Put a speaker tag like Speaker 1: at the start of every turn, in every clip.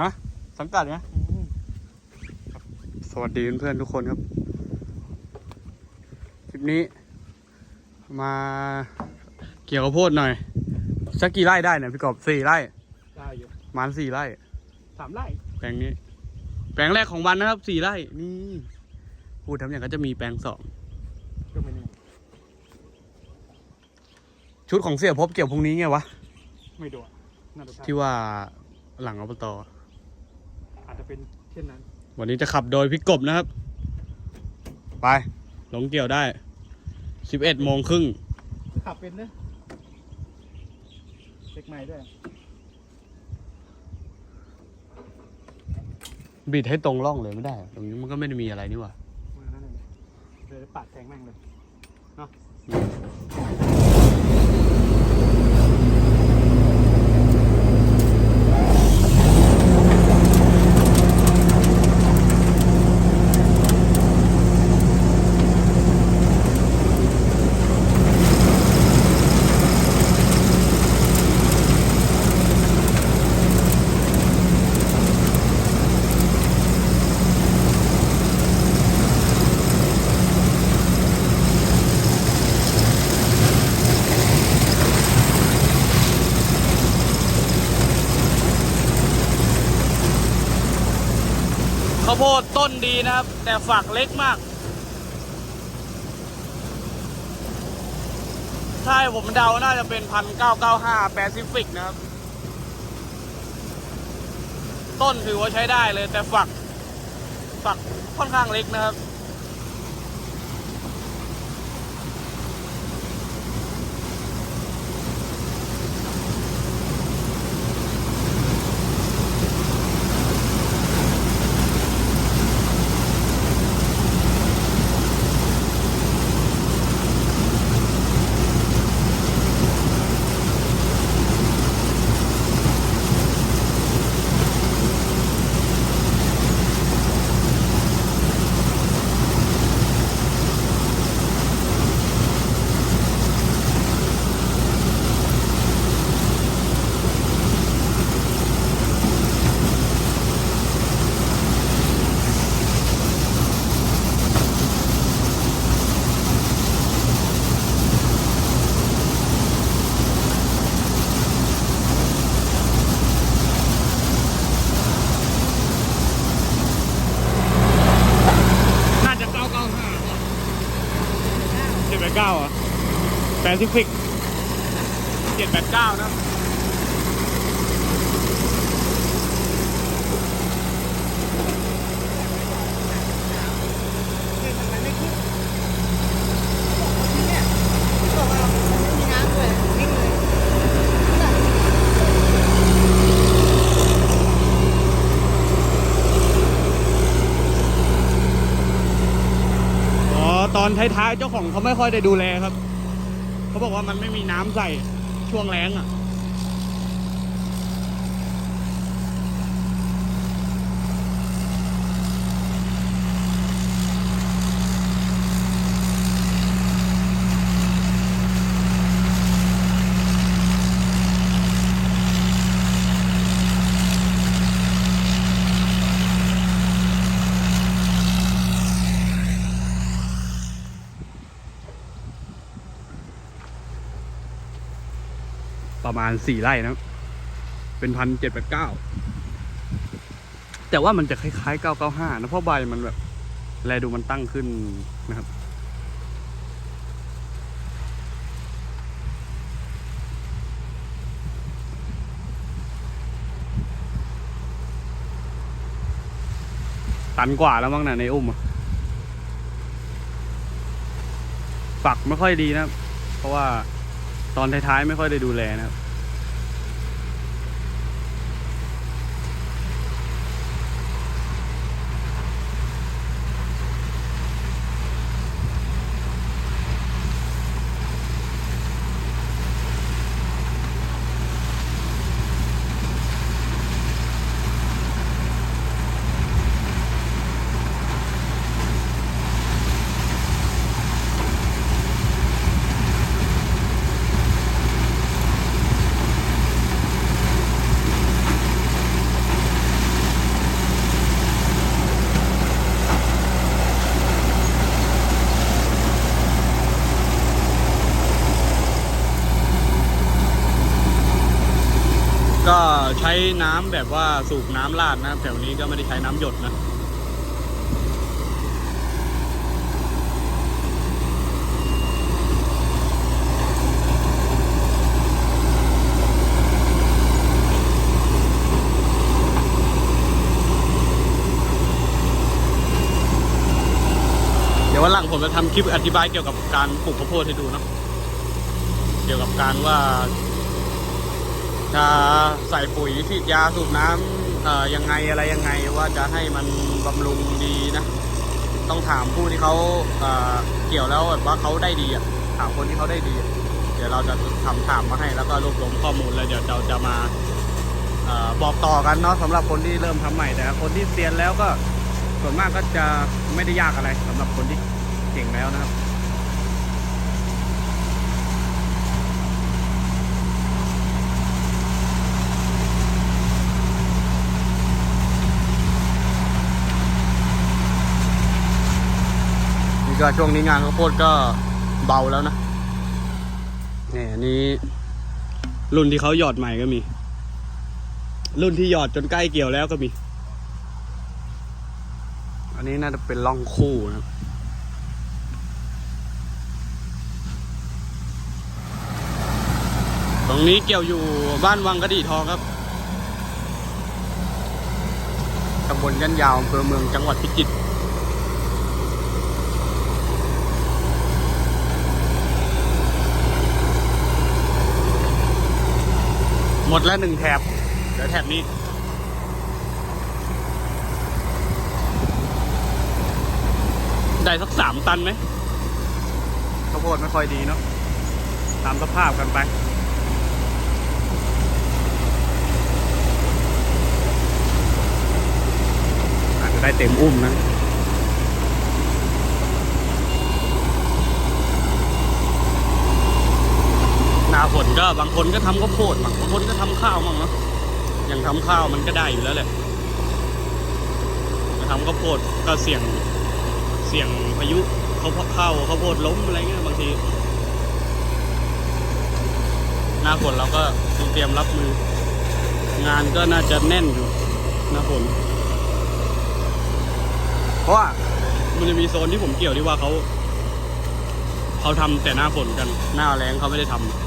Speaker 1: ฮะสังกัดไงสวัสดีเพื่อนๆทุกคนครับ คลิปนี้ มาเกี่ยวกับโพดหน่อย สักกี่ไร่ได้เนี่ยพี่กบสี่ไร่
Speaker 2: ได้อยู่
Speaker 1: ประมันสี่ไร่
Speaker 2: สามไร่
Speaker 1: แปลงนี้ แปลงแรกของวันนะครับสี่ไร่ นี่ พูดทำอย่างก็จะมีแปลงสอง
Speaker 2: ก็ไม่แน่
Speaker 1: ชุดของเสียภพบเกี่ยวพรุ่งนี้ไงวะ
Speaker 2: ไม่โดนน่าจะใช่
Speaker 1: ที่ว่าหลังอบต
Speaker 2: อาจจะ เป็นเช่นนั้น
Speaker 1: วันนี้จะขับโดยพี่กบนะครับ ไปลงเกี่ยวได้สิบเอ็ดโมงครึ่ง
Speaker 2: ขับเป็นเนอะเช็คใหม่ด้วย
Speaker 1: บิดให้ตรงร่องเลยไม่ได้ตรงนี้มันก็ไม่ได้มีอะไรนี่หว่า
Speaker 2: มานั่นเลยเดี๋ยวปาดแทงแม่งเลย
Speaker 1: ข้า วโพดต้นดีนะครับ แต่ฝักเล็กมากใช่ผมเดาน่าจะเป็นพันเก้าเก้าห้าแปซิฟิกนะครับ ต้นถือว่าใช้ได้เลยแต่ฝัก ฝักค่อนข้างเล็กนะครับ น่าจะเก้าเก้าห้าเจ็ดแปดเก้าอะ แปซิฟิกเจ็ดแปดเก้านะ
Speaker 3: มันไม่ขึ้นบอกว่าที่เนี่ยบอกว่ามันไม่มีน้ำเลยวิ่งเลยน่ะ
Speaker 1: อ๋อตอนท้ายๆเจ้าของเขาไม่ค่อยได้ดูแลครับ เขาบอกว่ามันไม่มีน้ำใส่ช่วงแล้งอะ ประมาณสี่ไร่นะเป็นพันเจ็ดแปดเก้าแต่ว่ามันจะคล้ายๆเก้าเก้าห้านะเพราะใบมันแบบแลดูมันตั้งขึ้นนะครับตันกว่าแล้วมั้งนะในอุ้มฝักไม่ค่อยดีนะ เพราะว่า ตอนท้ายๆไม่ค่อยได้ดูแลนะครับ
Speaker 3: เช้
Speaker 1: น้ำแบบว่าสูบน้ำลาดนะครับแถวนี้ก็ไม่ได้ใช้น้ำหยดนะเดี๋ยววันหลังผมจะทำคลิปอธิบายเกี่ยวกับการปลูกข้าวโพดให้ดูเนาะเกี่ยวกับการว่า จะใส่ปุ๋ยฉีดยาสูบน้ำเอ่อยังไงอะไรยังไงว่าจะให้มันบำรุงดีนะ ต้องถามผู้ที่เขาเอ่อเกี่ยวแล้วแบบว่าเขาได้ดีอะถามคนที่เขาได้ดี เดี๋ยวเราจะทำถามมาให้แล้วก็รวบรวมข้อมูลแล้วเดี๋ยวเราจะมาเออบอกต่อกันเนาะสำหรับคนที่เริ่มทำใหม่แต่คนที่เซียนแล้วก็ส่วนมากก็จะไม่ได้ยากอะไรสำหรับคนที่เก่งแล้วนะครับ ก็ช่วงนี้งานข้าวโพดก็เบาแล้วนะนี่อันนี้ รุ่นที่เขาหยอดใหม่ก็มี รุ่นที่หยอดจนใกล้เกี่ยวแล้วก็มี อันนี้น่าจะเป็นล่องคู่นะตรงนี้เกี่ยวอยู่บ้านวังกระดีทองครับตำบลยันยาวอำเภอเมืองจังหวัดพิจิตร หมดแล้วหนึ่งแถบเดี๋ยวแถบนี้ ได้สักสามตันไหมข้าวโพดไม่ค่อยดีเนาะตามสภาพกันไปอาจจะได้เต็มอุ้มนะ หน้าฝน ก็บางคนก็ทำข้าวโพดบางคนก็ทำข้าวมั่งเนาะอย่างทำข้าวมันก็ได้อยู่แล้วแหละทำข้าวโพดก็เสี่ยงเสี่ยงพายุเขาเข้าข้าวโพดล้มอะไรเงี้ยบางที หน้าฝนเราก็ต้องเตรียมรับมือ งานก็น่าจะแน่นอยู่หน้าฝนเพราะว่ามันจะมีโซนที่ผมเกี่ยวที่ว่าเขาเขาทำแต่หน้าฝนกันหน้าแรงเขาไม่ได้ทำ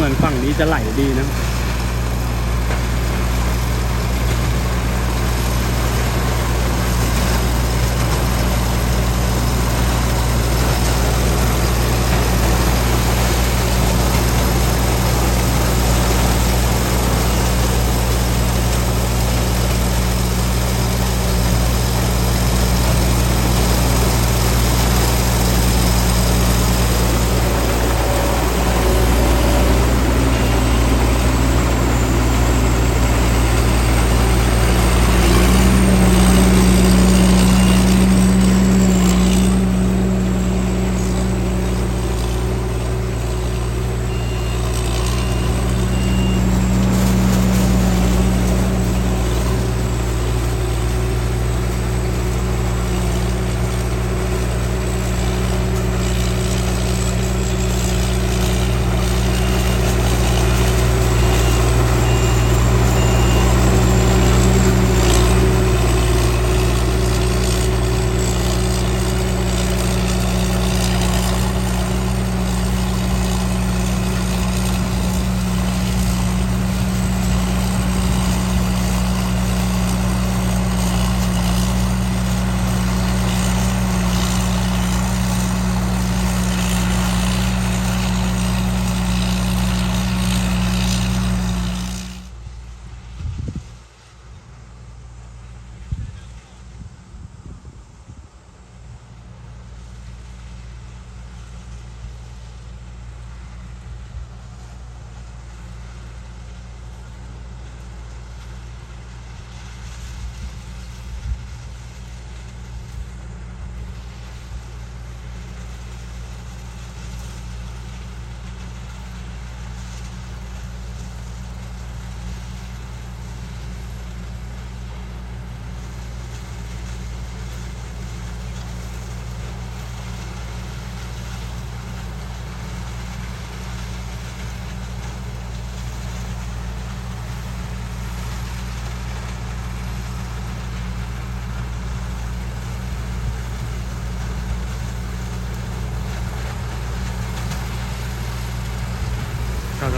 Speaker 1: เหมือนฝั่งนี้จะไหลดีนะ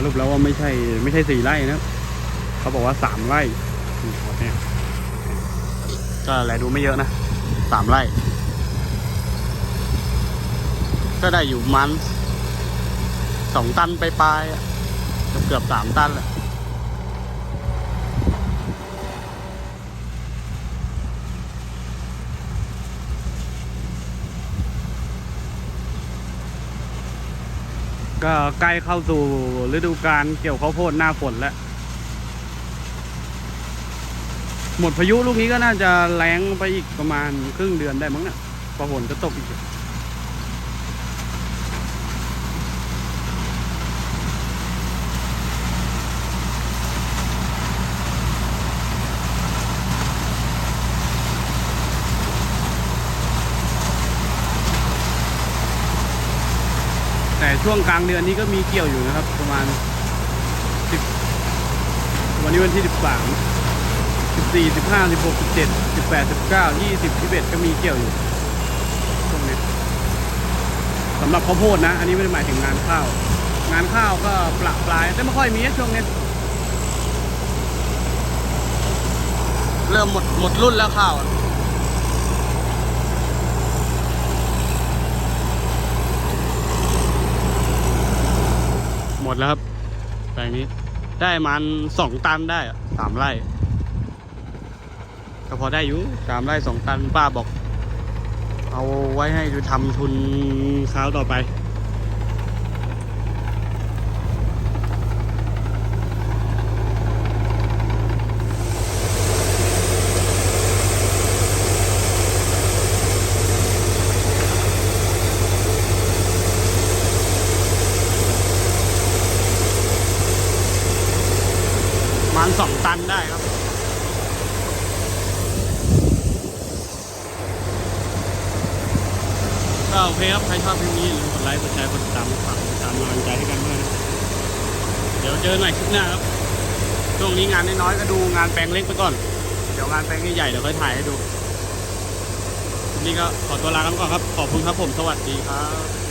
Speaker 1: รุปแล้วว่าไม่ใช่ไม่ใช่สี่ไร่นะเขาบอกว่าสามไร่หมดเนี่ยก็แลดูไม่เยอะนะสามไร่ ก็ได้อยู่มันสองตันไปปลายเกือบสามตันแหละ ก็ใกล้เข้าสู่ฤดูการเกี่ยวข้าวโพดหน้าฝนแล้ว หมดพายุลูกนี้ก็น่าจะแรงไปอีกประมาณครึ่งเดือนได้มั้งเนี่ยพอฝนจะตกอีก ช่วงกลางเดือนนี้ก็มีเกี่ยวอยู่นะครับ ประมาณสิบวันนี้วันที่สิบสามสิบสี่สิบห้าสิบหกสิบเจ็ดสิบแปดสิบเก้ายี่สิบสิบเอ็ดก็มีเกี่ยวอยู่ช่วงนี้สำหรับข้าวโพดนะ อันนี้ไม่ได้หมายถึงงานข้าว งานข้าวก็ปละปลายแต่ไม่ค่อยมีช่วงนี้เริ่มหมดหมดรุ่นแล้วข้าว ดแล้วครับแปลงนี้ ได้มันสองตันได้สามไร่ก็พอได้อยู่สามไร่สองตันป้าบอก เอาไว้ให้ดูทำทุนข้าวต่อไป ประมันสองตันได้ครับ ก็โอเคครับ ใครชอบคลิปนี้อย่าลืมกดไลค์กดแชร์กดติดตามฝากติดตามกำลังใจให้กันด้วยนะเดี๋ยวเจอกันใหม่คลิปหน้าครับช่วงนี้งานน้อยๆก็ดูงานแปลงเล็กไปก่อน เดี๋ยวงานแปลงใหญ่ๆเดี๋ยวค่อยถ่ายให้ดูนี่ก็ขอตัวลากันก่อนครับ ขอบคุณครับผม สวัสดีครับ